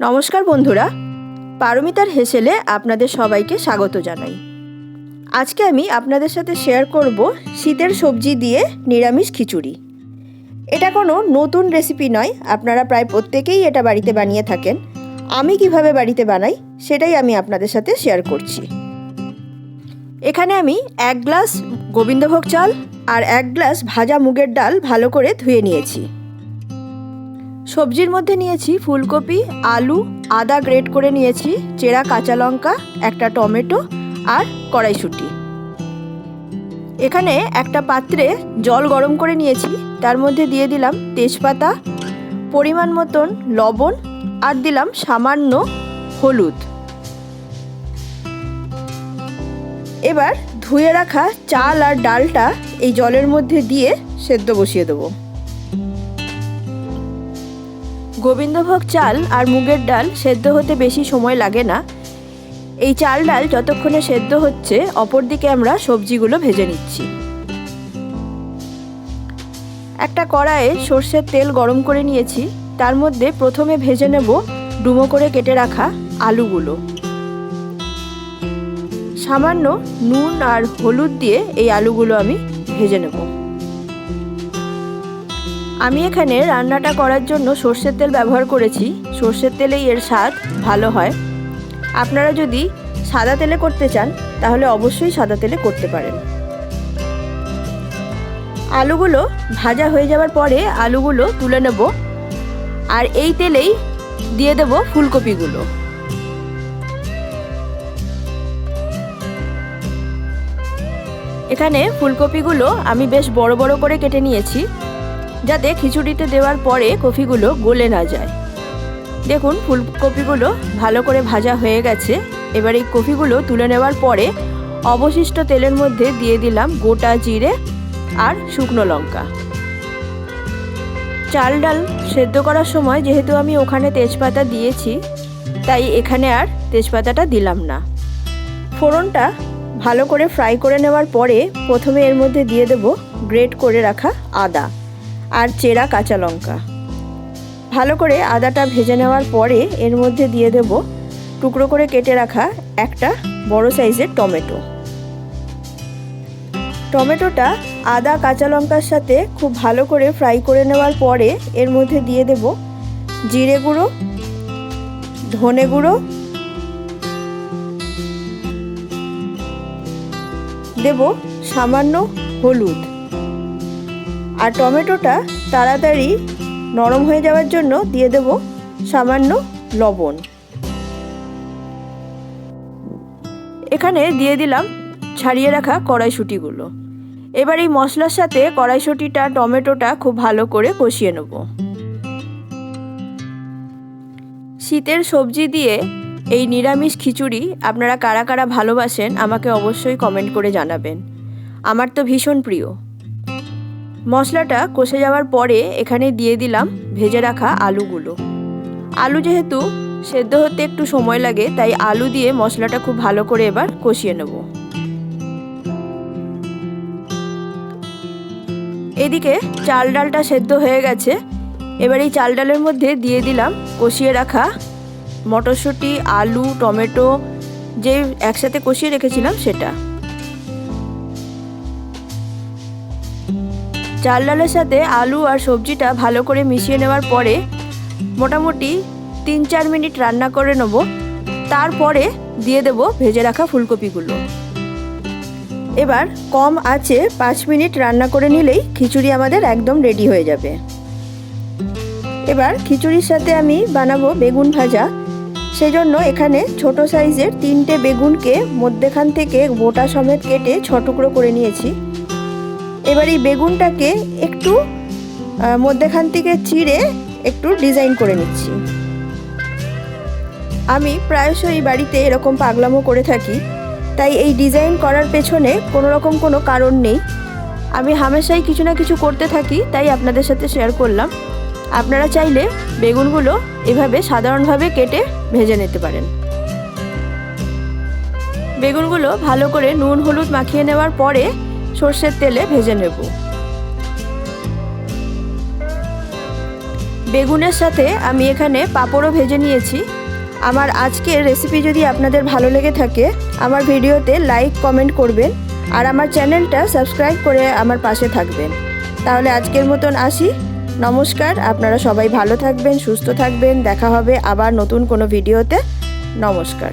নমস্কার বন্ধুরা। পারমিতার হেসেলে আপনাদের সবাইকে স্বাগত জানাই। আজকে আমি আপনাদের সাথে শেয়ার করব শীতের সবজি দিয়ে নিরামিষ খিচুড়ি। এটা কোনো নতুন রেসিপি নয়, আপনারা প্রায় প্রত্যেকেই এটা বাড়িতে বানিয়ে থাকেন। আমি কীভাবে বাড়িতে বানাই, সেটাই আমি আপনাদের সাথে শেয়ার করছি। এখানে আমি এক গ্লাস গোবিন্দভোগ চাল আর এক গ্লাস ভাজা মুগের ডাল ভালো করে ধুয়ে নিয়েছি। সবজির মধ্যে নিয়েছি ফুলকপি, আলু, আদা গ্রেট করে নিয়েছি, চেরা কাঁচা লঙ্কা, একটা টমেটো আর কড়াইশুঁটি। এখানে একটা পাত্রে জল গরম করে নিয়েছি, তার মধ্যে দিয়ে দিলাম তেজপাতা, পরিমাণ মতন লবণ আর দিলাম সামান্য হলুদ। এবার ধুয়ে রাখা চাল আর ডালটা এই জলের মধ্যে দিয়ে সেদ্ধ বসিয়ে দেবো। গোবিন্দভোগ চাল আর মুগের ডাল সেদ্ধ হতে বেশি সময় লাগে না। এই চাল ডাল যতক্ষণে সেদ্ধ হচ্ছে, অপরদিকে আমরা সবজিগুলো ভেজে নিচ্ছি। একটা কড়াইয়ে সর্ষের তেল গরম করে নিয়েছি। তার মধ্যে প্রথমে ভেজে নেব ডুমো করে কেটে রাখা আলুগুলো। সামান্য নুন আর হলুদ দিয়ে এই আলুগুলো আমি ভেজে নেব। আমি এখানে রান্নাটা করার জন্য সর্ষের তেল ব্যবহার করেছি। সর্ষের তেলেই এর স্বাদ ভালো হয়। আপনারা যদি সাদা তেলে করতে চান, তাহলে অবশ্যই সাদা তেলে করতে পারেন। আলুগুলো ভাজা হয়ে যাওয়ার পরে আলুগুলো তুলে নেব। আর এই তেলেই দিয়ে দেব ফুলকপিগুলো। এখানে ফুলকপিগুলো আমি বেশ বড় বড় করে কেটে নিয়েছি। যাতে খিচুড়িতে দেওয়ার পরে কফিগুলো গলে না যায়। দেখুন, ফুলকপিগুলো ভালো করে ভাজা হয়ে গেছে। এবার এই কফিগুলো তুলে নেওয়ার পরে অবশিষ্ট তেলের মধ্যে দিয়ে দিলাম গোটা জিরে আর শুকনো লঙ্কা। চাল ডাল সেদ্ধ করার সময় যেহেতু আমি ওখানে তেজপাতা দিয়েছি, তাই এখানে আর তেজপাতাটা দিলাম না। ফোড়নটা ভালো করে ফ্রাই করে নেওয়ার পরে প্রথমে এর মধ্যে দিয়ে দেব গ্রেট করে রাখা আদা। আর চেরা কাঁচা লঙ্কা। ভালো করে আদাটা ভেজে নেওয়ার পরে এর মধ্যে দিয়ে দেব টুকরো করে কেটে রাখা একটা বড় সাইজের টমেটো। টমেটোটা আদা কাঁচা লঙ্কার সাথে খুব ভালো করে ফ্রাই করে নেওয়ার পরে এর মধ্যে দিয়ে দেব জিরে গুঁড়ো, ধনে গুঁড়ো। দেব সামান্য হলুদ। আর টমেটোটা তাড়াতাড়ি নরম হয়ে যাওয়ার জন্য দিয়ে দেব সামান্য লবণ। এখানে দিয়ে দিলাম ছাড়িয়ে রাখা কড়াইশুঁটিগুলো। এবার এই মশলার সাথে কড়াইশুঁটিটা, টমেটোটা খুব ভালো করে কষিয়ে নেব। শীতের সবজি দিয়ে এই নিরামিষ খিচুড়ি আপনারা কারা কারা ভালোবাসেন আমাকে অবশ্যই কমেন্ট করে জানাবেন। আমার তো ভীষণ প্রিয়। মশলাটা কষে যাওয়ার পরে এখানে দিয়ে দিলাম ভেজে রাখা আলুগুলো। আলু যেহেতু সেদ্ধ হতে একটু সময় লাগে, তাই আলু দিয়ে মশলাটা খুব ভালো করে এবার কষিয়ে নেব। এদিকে চাল ডালটা সেদ্ধ হয়ে গেছে। এবার এই চাল ডালের মধ্যে দিয়ে দিলাম কষিয়ে রাখা মটরশুঁটি, আলু, টমেটো, যে একসাথে কষিয়ে রেখেছিলাম সেটা। চাল ডালের সাথে আলু আর সবজিটা ভালো করে মিশিয়ে নেওয়ার পরে মোটামুটি তিন চার মিনিট রান্না করে নেব। তারপরে দিয়ে দেব ভেজে রাখা ফুলকপিগুলো। এবার কম আছে পাঁচ মিনিট রান্না করে নিলেই খিচুড়ি আমাদের একদম রেডি হয়ে যাবে। এবার খিচুড়ির সাথে আমি বানাবো বেগুন ভাজা। সেই জন্য এখানে ছোট সাইজের তিনটে বেগুনকে মধ্যেখান থেকে গোটা সমেত কেটে ছ টুকরো করে নিয়েছি। এবার এই বেগুনটাকে একটু মধ্যেখান থেকে চিড়ে একটু ডিজাইন করে নিচ্ছি। আমি প্রায়শই বাড়িতে এরকম পাগলামো করে থাকি, তাই এই ডিজাইন করার পেছনে কোনো রকম কোনো কারণ নেই। আমি হামেশাই কিছু না কিছু করতে থাকি, তাই আপনাদের সাথে শেয়ার করলাম। আপনারা চাইলে বেগুনগুলো এভাবে সাধারণভাবে কেটে ভেজে নিতে পারেন। বেগুনগুলো ভালো করে নুন, হলুদ মাখিয়ে নেওয়ার পরে সর্ষের তেলে ভেজে নেব। বেগুনের সাথে আমি এখানে পাঁপড়ও ভেজে নিয়েছি। আমার আজকের রেসিপি যদি আপনাদের ভালো লেগে থাকে, আমার ভিডিওতে লাইক কমেন্ট করবেন আর আমার চ্যানেলটা সাবস্ক্রাইব করে আমার পাশে থাকবেন। তাহলে আজকের মতন আসি। নমস্কার, আপনারা সবাই ভালো থাকবেন, সুস্থ থাকবেন। দেখা হবে আবার নতুন কোনো ভিডিওতে। নমস্কার।